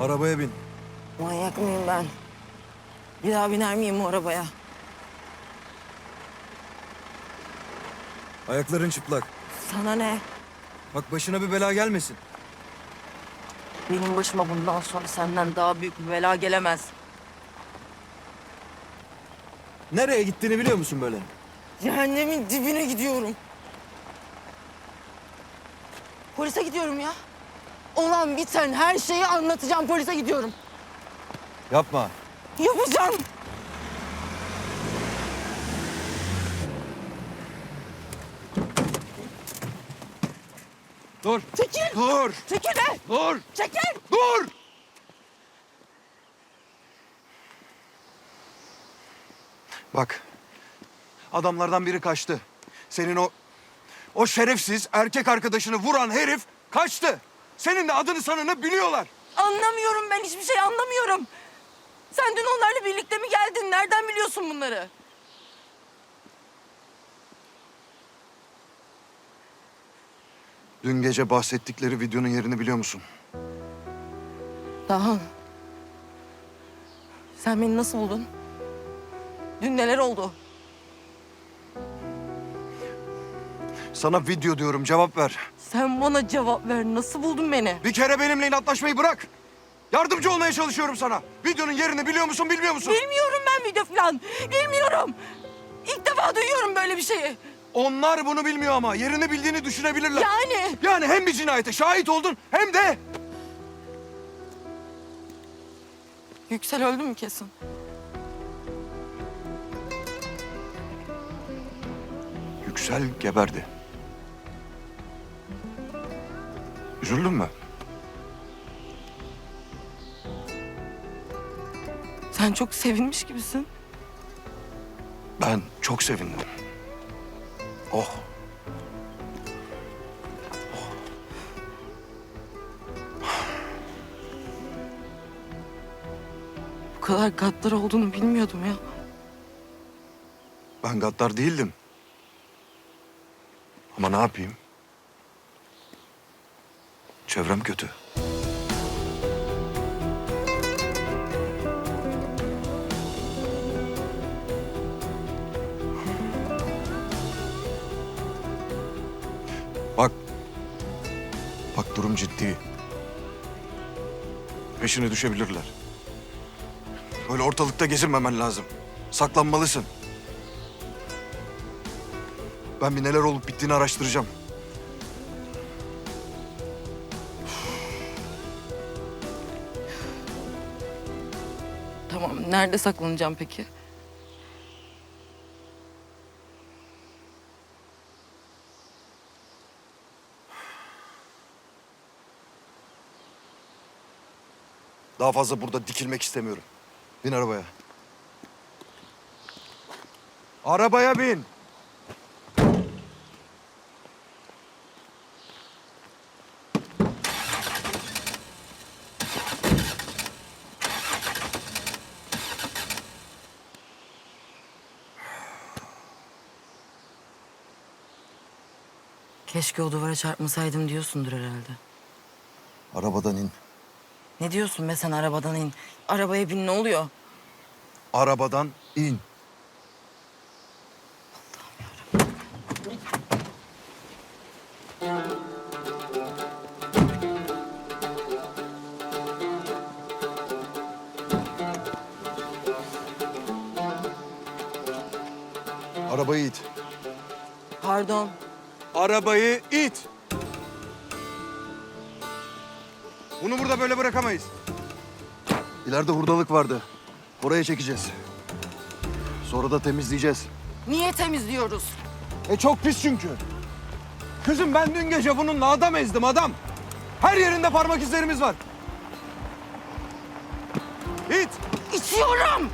Arabaya bin. Manyak mıyım ben? Bir daha biner miyim o arabaya? Ayakların çıplak. Sana ne? Bak başına bir bela gelmesin. Benim başıma bundan sonra senden daha büyük bir bela gelemez. Nereye gittiğini biliyor musun böyle? Cehennemin dibine gidiyorum. Polise gidiyorum ya. Olan biten her şeyi anlatacağım. Polise gidiyorum. Yapma. Yapacağım. Dur. Çekil. Dur. Çekil be. Dur. Çekil. Dur. Bak. Adamlardan biri kaçtı. Senin o o şerefsiz erkek arkadaşını vuran herif kaçtı. Senin de adını sanını biliyorlar. Anlamıyorum ben hiçbir şey anlamıyorum. Sen dün onlarla birlikte mi geldin? Nereden biliyorsun bunları? Dün gece bahsettikleri videonun yerini biliyor musun? Dahan. Sen beni nasıl buldun? Dün neler oldu? Sana video diyorum cevap ver. Sen bana cevap ver. Nasıl buldun beni? Bir kere benimle inatlaşmayı bırak. Yardımcı olmaya çalışıyorum sana. Videonun yerini biliyor musun bilmiyor musun? Bilmiyorum ben video falan. Bilmiyorum. İlk defa duyuyorum böyle bir şeyi. Onlar bunu bilmiyor ama yerini bildiğini düşünebilirler. Yani Yani hem bir cinayete şahit oldun hem de... Yüksel öldü mü kesin? Yüksel geberdi. Üzüldün mü? Sen çok sevinmiş gibisin. Ben çok sevindim. Oh. Bu kadar gaddar olduğunu bilmiyordum ya. Ben gaddar değildim. Ama ne yapayım? Çevrem kötü. Bak. Bak durum ciddi. Peşine düşebilirler. Böyle ortalıkta gezinmemen lazım. Saklanmalısın. Ben bir neler olup bittiğini araştıracağım. Tamam nerede saklanacağım peki? Daha fazla burada dikilmek istemiyorum. Bin arabaya. Arabaya bin. Keşke o duvara çarpmasaydım diyorsundur herhalde. Arabadan in. Ne diyorsun be sen arabadan in. Arabaya bin ne oluyor? Arabadan in. Arabayı it. Pardon. Arabayı it. Bunu burada böyle bırakamayız. İleride hurdalık vardı. Oraya çekeceğiz. Sonra da temizleyeceğiz. Niye temizliyoruz? E çok pis çünkü. Kızım ben dün gece bununla adam ezdim adam. Her yerinde parmak izlerimiz var. İt. İçiyorum.